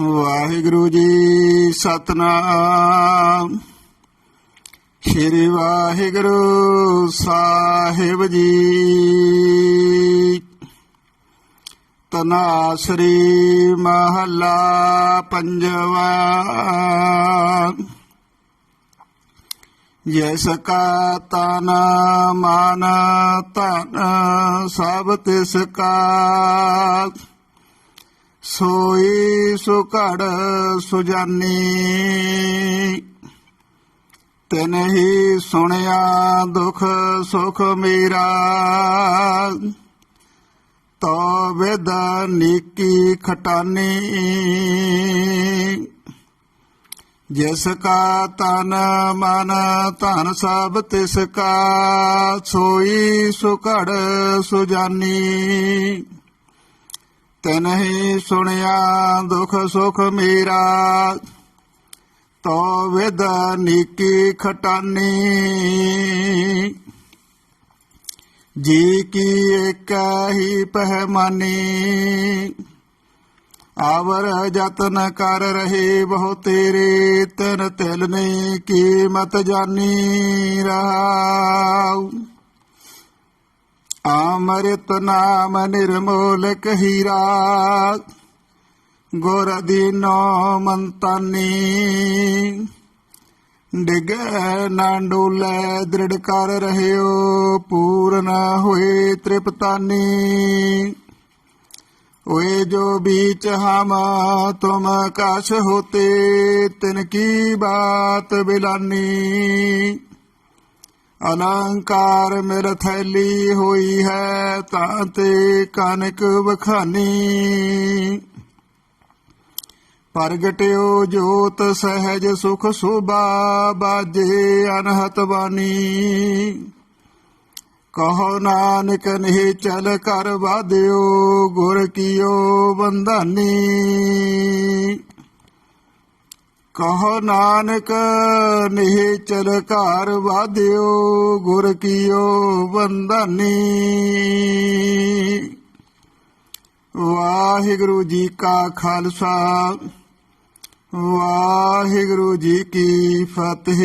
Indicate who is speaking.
Speaker 1: ਵਾਹਿਗੁਰੂ ਜੀ ਸਤਨਾਮ। ਸ਼੍ਰੀ ਵਾਹਿਗੁਰੂ ਸਾਹਿਬ ਜੀ। ਤਨਾ ਸ਼੍ਰੀ ਮਹੱਲਾ ਪੰਜਵਾ। ਜੈਸ ਕਾ ਤਨ ਮਨ ਧਨ ਸਭ ਤਿਸ ਕਾ। ਸੋਈ ਸੁਕੜ ਸੁਜਾਨੀ। ਤਿਨ ਸੁਣਿਆ ਦੁਖ ਸੁਖ ਮੇਰਾ। ਤੋ ਵਿਦ ਨੀਕੀ ਖਟਾਨੀ। ਜਿਸ ਕਾ ਤਨ ਮਨ ਧਨ ਸਭ ਤਿਸ ਕਾ, ਸੋਈ ਸੁਕੜ ਸੁਜਾਨੀ। ਤਨ ਹੀ ਸੁਣਿਆ ਦੁਖ ਸੁਖ ਮੇਰਾ ਤੋ ਵਿਦ ਨੀਕੀ ਖਟਾਨੀ ਜੀ ਕੀ ਏਕ ਹੀ ਪਹਿਮਾਨੀ ਆਵਰ ਜਤਨ ਕਰ ਰਹੇ ਬਹੁ ਤੇਰੇ ਤਨ ਤਿਲ ਨੇ ਕੀਮਤ ਜਾਨੀ ਰਹਾਉ ਆਮਰਿਤ ਨਾਮ ਨਿਰਮੋਲਕ ਹੀਰਾ। ਗੁਰ ਦੀਨੋ ਮੰਤਾਨੀ। ਡਿਗ ਨਾਂਡੂਲੇ ਦ੍ਰਿੜ ਕਰ ਰਹਿਓ, ਪੂਰਨ ਹੋਏ ਤ੍ਰਿਪਤਾਨੀ। ਓਏ ਜੋ ਬੀਚ ਹਮ, ਤੁਮ ਕਾਸ਼ ਹੋਤੇ, ਤਿਨ ਕੀ ਬਾਤ ਬਿਲਾਨੀ। ਅਨੰਕਾਰ ਮੇਰ ਥੈਲੀ ਹੋਈ ਹੈ ਤਾਂ ਤੇ ਕਨਕ ਵਖਾਨੀ। ਪ੍ਰਗਟਿਓ ਜੋਤ ਸਹਿਜ ਸੁਖ ਸੁਭਾ ਬਾਜੇ ਅਨਹਤ ਬਾਣੀ ਕਹੋ ਨਾਨਕ ਨਹੀਂ ਚਲ ਕਰ ਵਾਦਿਓ ਗੁਰ ਕੀਓ ਬੰਧਾਨੀ। ਕਹੋ ਨਾਨਕ ਨਹੀਂ ਚਲ ਘਰ ਵਾਦਿਓ ਗੁਰ ਕੀਓ ਬੰਧਾਨੀ। ਵਾਹਿਗੁਰੂ ਜੀ ਕਾ ਖਾਲਸਾ, ਵਾਹਿਗੁਰੂ ਜੀ ਕੀ ਫਤਿਹ।